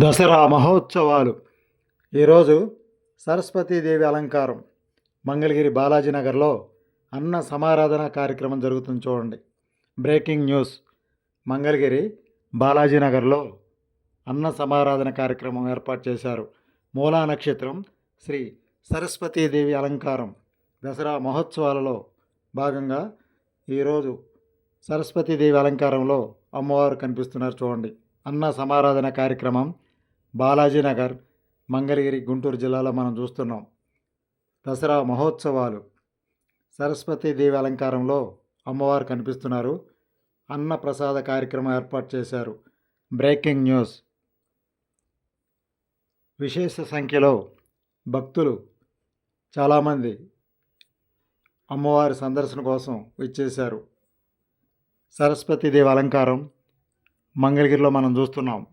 దసరా మహోత్సవాలు. ఈరోజు సరస్వతీదేవి అలంకారం. మంగళగిరి బాలాజీ నగర్లో అన్న సమారాధన కార్యక్రమం జరుగుతుంది చూడండి. Breaking news. మంగళగిరి బాలాజీ నగర్లో అన్న సమారాధన కార్యక్రమం ఏర్పాటు చేశారు. మూలా నక్షత్రం శ్రీ సరస్వతీదేవి అలంకారం. దసరా మహోత్సవాలలో భాగంగా ఈరోజు సరస్వతీదేవి అలంకారంలో అమ్మవారు కనిపిస్తున్నారు చూడండి. అన్న సమారాధన కార్యక్రమం బాలాజీనగర్ మంగళగిరి గుంటూరు జిల్లాలో మనం చూస్తున్నాం. దసరా మహోత్సవాలు. సరస్వతి దేవి అలంకారంలో అమ్మవారు కనిపిస్తున్నారు. అన్న ప్రసాద కార్యక్రమం ఏర్పాటు చేశారు. Breaking news. విశేష సంఖ్యలో భక్తులు చాలామంది అమ్మవారి సందర్శన కోసం ఇచ్చేశారు సరస్వతీదేవి అలంకారం మంగళగిరిలో మనం చూస్తున్నాం.